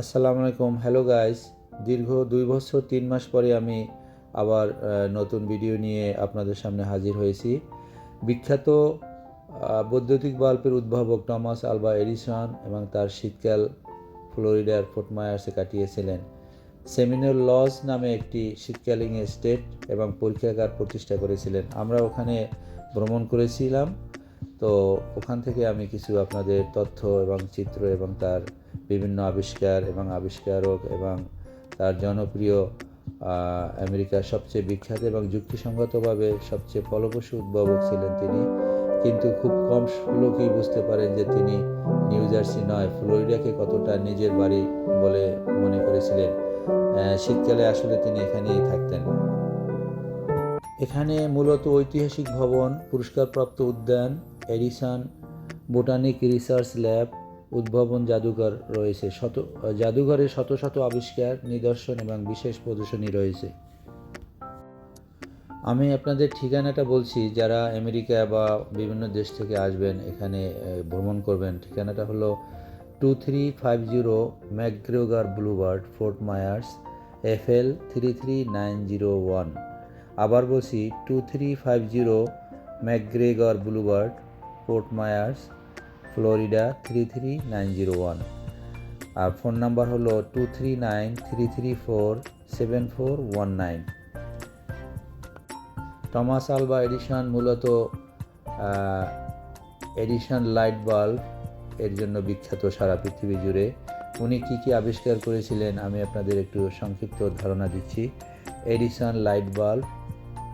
আসসালামু আলাইকুম। Hello guys দীর্ঘ দুই বছর, তিন মাস পরে আমি আবার নতুন ভিডিও নিয়ে আপনাদের সামনে হাজির হয়েছি। বিখ্যাত বৈদ্যুতিক বাল্বের উদ্ভাবক টমাস আলবা এডিসন এবং তার শীতকাল ফ্লোরিডার ফোর্ট মায়ার্সে কাটিয়েছিলেন। সেমিনার লজ নামে একটি শীতকালীন স্টেট এবং পরীক্ষাগার প্রতিষ্ঠা করেছিলেন। আমরা ওখানে ভ্রমণ করেছিলাম। তো ওখান থেকে আমি কিছু আপনাদের তথ্য এবং চিত্র এবং তার বিভিন্ন আবিষ্কার এবং আবিষ্কারক এবং তার জনপ্রিয় আমেরিকার সবচেয়ে বিখ্যাত এবং যুক্তিসঙ্গতভাবে সবচেয়ে ফলপ্রসূ উদ্ভাবক ছিলেন তিনি। কিন্তু খুব কম লোকই বুঝতে পারেন যে তিনি নিউ জার্সি নয়, ফ্লোরিডাকে কতটা নিজের বাড়ি বলে মনে করেছিলেন। শীতকালে আসলে তিনি এখানেই থাকতেন। এখানে মূলত ঐতিহাসিক ভবন, পুরস্কারপ্রাপ্ত উদ্যান, এডিসন বোটানিক রিসার্চ ল্যাব উদ্ভাবন জাদুঘর রয়েছে। শত, জাদুঘরে শত শত আবিষ্কার, নিদর্শন এবং বিশেষ প্রদর্শনী রয়েছে। আমি আপনাদের ঠিকানাটা বলছি, যারা আমেরিকা বা বিভিন্ন দেশ থেকে আসবেন, এখানে ভ্রমণ করবেন, ঠিকানাটা হলো two three five zero McGregor Bluebird Fort Myers F L three three nine zero one. আবার বলছি, two three five zero McGregor Bluebird Fort Myers Florida three three nine zero one আর ফোন নাম্বার হলো two three nine three three four seven four one nine Thomas Alva Edison মূলত Edison light bulb এর জন্য বিখ্যাত সারা পৃথিবী জুড়ে। উনি কী কী আবিষ্কার করেছিলেন আমি আপনাদের একটু সংক্ষিপ্ত ধারণা দিচ্ছি। Edison light bulb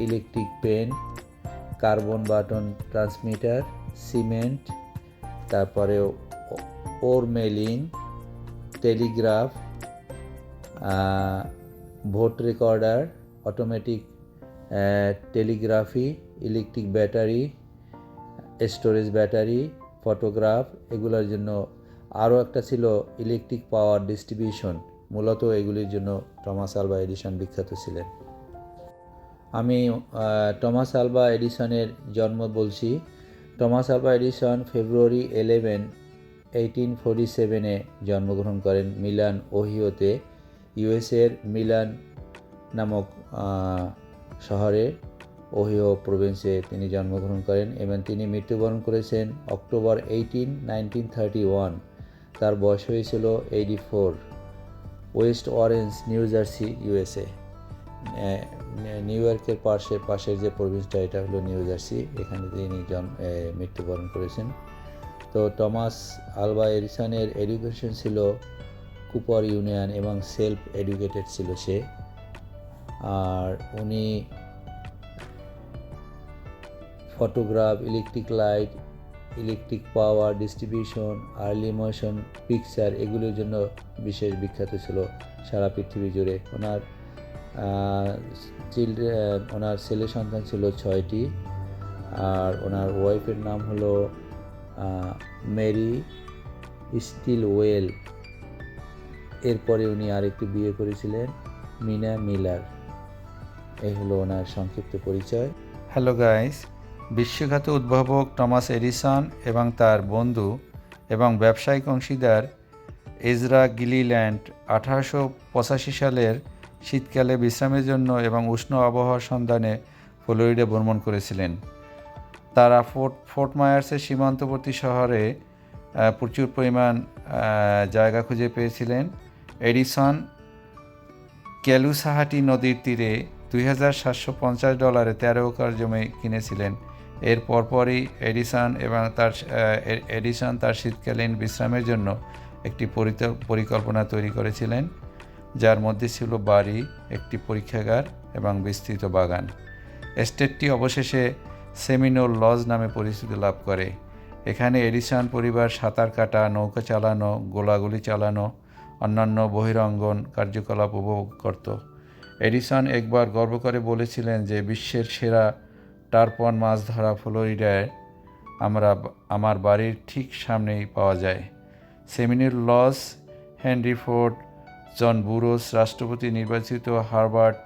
electric pen carbon button transmitter cement তারপরে ore milling telegraph vote recorder, automatic telegraphy, electric battery, storage battery, photograph, এগুলোর জন্য আরও একটা ছিল ইলেকট্রিক পাওয়ার ডিস্ট্রিবিউশন। মূলত এগুলির জন্য টমাস আলবা এডিসন বিখ্যাত ছিলেন। আমি টমাস আলবা এডিসনের জন্ম বলছি। Thomas Alva Edison February eleven eighteen forty সেভেনে জন্মগ্রহণ করেন মিলান ওহিওতে ইউএসের মিলান নামক শহরে ওহিও প্রভিন্সে তিনি জন্মগ্রহণ করেন এবং তিনি মৃত্যুবরণ করেছেন October eighteen nineteen thirty one তার বয়স হয়েছিল eighty four West Orange, New Jersey, USA. New ইয়র্কের পাশে পাশের যে প্রভিন্সটা এটা হলো নিউ জার্সি এখানে তিনি মৃত্যুবরণ করেছেন। তো টমাস আলবা এডিসনের এডুকেশন ছিল কুপার ইউনিয়ন এবং সেলফ এডুকেটেড ছিল সে। আর উনি photograph electric light electric power distribution early motion picture এগুলোর জন্য বিশেষ বিখ্যাত ছিল সারা পৃথিবী জুড়ে। ওনার চিলড্রেন ওনার ছেলে সন্তান ছিল ছয়টি, আর ওনার ওয়াইফের নাম হলো মেরি স্টিল ওয়েল এরপরে উনি আরেকটি বিয়ে করেছিলেন, মিনা মিলার। এই হলো ওনার সংক্ষিপ্ত পরিচয়। হ্যালো গাইস বিশ্বখ্যাত উদ্ভাবক টমাস এডিসন এবং তার বন্ধু এবং ব্যবসায়িক অংশীদার এজরা গিলিল্যান্ড আঠারোশো পঁচাশি সালের শীতকালে বিশ্রামের জন্য এবং উষ্ণ আবহাওয়ার সন্ধানে ফ্লোরিডা ভ্রমণ করেছিলেন। তারা ফোর্ট ফোর্ট মায়ার্সের সীমান্তবর্তী শহরে প্রচুর পরিমাণ জায়গা খুঁজে পেয়েছিলেন। এডিসন ক্যালুসাহাটি নদীর তীরে দুই হাজার সাতশো পঞ্চাশ ডলারে তেরো একর জমি কিনেছিলেন। এর পরপরই এডিসন এবং তার এডিসন তার শীতকালীন বিশ্রামের জন্য একটি পরিকল্পনা তৈরি করেছিলেন। যার মধ্যে ছিল বাড়ি, একটি পরীক্ষাগার এবং বিস্তৃত বাগান। এস্টেটটি অবশেষে সেমিনোর লজ নামে পরিচিতি লাভ করে। এখানে এডিসন পরিবার সাঁতার কাটা, নৌকা চালানো, গোলাগুলি চালানো, অন্যান্য বহিরঙ্গন কার্যকলাপ উপভোগ করত। এডিসন একবার গর্ব করে বলেছিলেন যে, বিশ্বের সেরা টারপন মাছ ধরা ফ্লোরিডায় আমরা, আমার বাড়ির ঠিক সামনেই পাওয়া যায়। সেমিনির লস হেনরি ফোর্ড জন বুরোস, রাষ্ট্রপতি নির্বাচিত হারবার্ট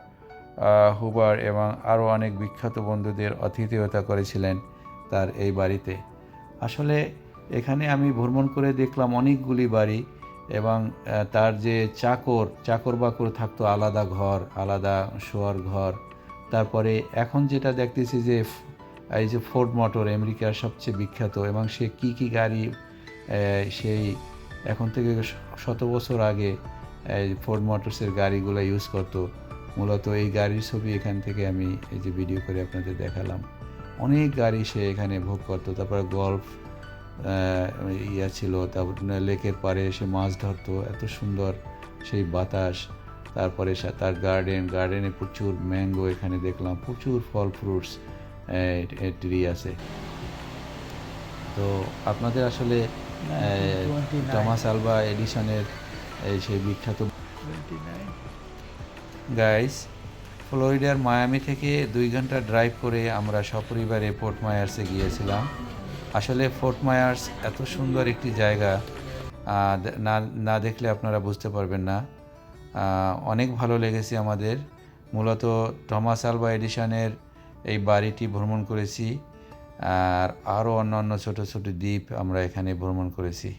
হুবার এবং আরও অনেক বিখ্যাত বন্ধুদের আতিথেয়তা করেছিলেন তার এই বাড়িতে। আসলে এখানে আমি ভ্রমণ করে দেখলাম অনেকগুলি বাড়ি এবং তার যে চাকর চাকর বাকর থাকতো আলাদা ঘর, আলাদা শোয়ার ঘর। তারপরে এখন যেটা দেখতেছি যে এই যে ফোর্ড মোটর আমেরিকার সবচেয়ে বিখ্যাত এবং সে কি কি গাড়ি সেই এখন থেকে শত বছর আগে ফোর্ড মোটরসের গাড়িগুলো ইউজ করতো। মূলত এই গাড়ির ছবি এখান থেকে আমি এই যে ভিডিও করে আপনাদের দেখালাম। অনেক গাড়ি সে এখানে ভোগ করতো। তারপরে গল্ফ ইয়া ছিল তারপর লেকের পাড়ে এসে মাছ ধরতো। এত সুন্দর সেই বাতাস। তারপরে তার গার্ডেন গার্ডেনে প্রচুর ম্যাঙ্গো এখানে দেখলাম। প্রচুর ফল ফ্রুটস ট্রি আছে। তো আপনাদের আসলে টমাস আলবা এডিশনের এই সেই বিখ্যাত গাইস ফ্লোরিডার মায়ামি থেকে দুই ঘণ্টা ড্রাইভ করে আমরা সপরিবারে ফোর্ট মায়ার্সে গিয়েছিলাম। আসলে ফোর্ট মায়ার্স এত সুন্দর একটি জায়গা না না দেখলে আপনারা বুঝতে পারবেন না। অনেক ভালো লেগেছে আমাদের। মূলত টমাস আলবা এডিশনের এই বাড়িটি ভ্রমণ করেছি আর আরও অন্যান্য ছোট ছোট দ্বীপ আমরা এখানে ভ্রমণ করেছি।